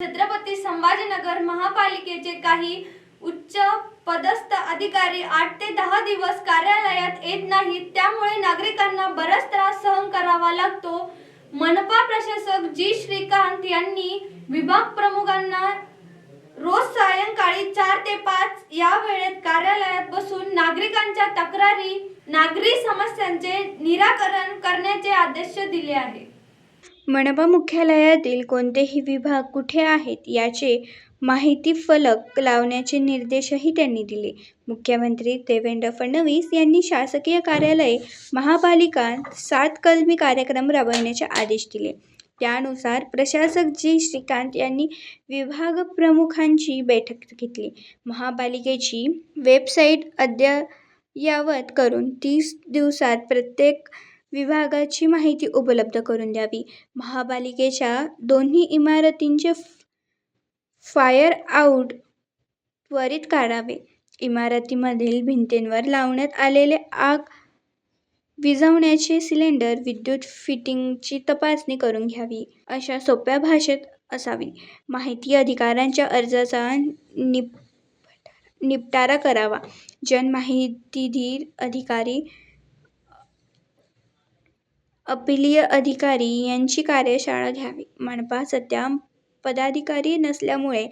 छत्रपती संभाजीनगर महापालिकेचे काही उच्च पदस्थ अधिकारी आठ ते दहा दिवस कार्यालयात येत नाहीत. त्यामुळे नागरिकांना बराच त्रास सहन करावा लागतो. मनपा प्रशासक जी श्रीकांत यांनी विभाग प्रमुखांना रोज सायंकाळी चार ते पाच या वेळेत कार्यालयात बसून नागरिकांच्या तक्रारी नागरी समस्यांचे निराकरण करण्याचे आदेश दिले आहे मनपा मुख्यालयातील कोणतेही विभाग कुठे आहेत याचे माहिती फलक लावण्याचे निर्देशही त्यांनी दिले. मुख्यमंत्री देवेंद्र फडणवीस यांनी शासकीय कार्यालये महापालिका सात कलमी कार्यक्रम राबविण्याचे आदेश दिले. त्यानुसार प्रशासक जी. श्रीकांत यांनी विभाग प्रमुखांची बैठक घेतली. महापालिकेची वेबसाईट अद्ययावत करून तीस दिवसात प्रत्येक विभागाची माहिती उपलब्ध करून द्यावी. महापालिकेच्या दोन्ही इमारतींचे फायर आऊट त्वरित काढावे. इमारतीमधील भिंतींवर लावण्यात आलेले आग विझवण्याचे सिलेंडर विद्युत फिटिंगची तपासणी करून घ्यावी. अशा सोप्या भाषेत असावी. माहिती अधिकारांच्या अर्जाचा निप निपटारा करावा. जनमाहितीधीर अधिकारी अपिलीय अधिकारी यांची कार्यशाळा घ्यावी. मनपा सध्या पदाधिकारी नसल्यामुळे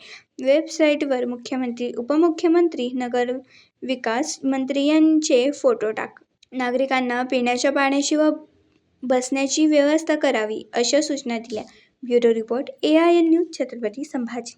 वेबसाईटवर मुख्यमंत्री उपमुख्यमंत्री नगरविकास मंत्री यांचे फोटो टाक. नागरिकांना पिण्याच्या पाण्याची व बसण्याची व्यवस्था करावी अशा सूचना दिल्या. Bureau report A I N news Chhatrapati Sambhaji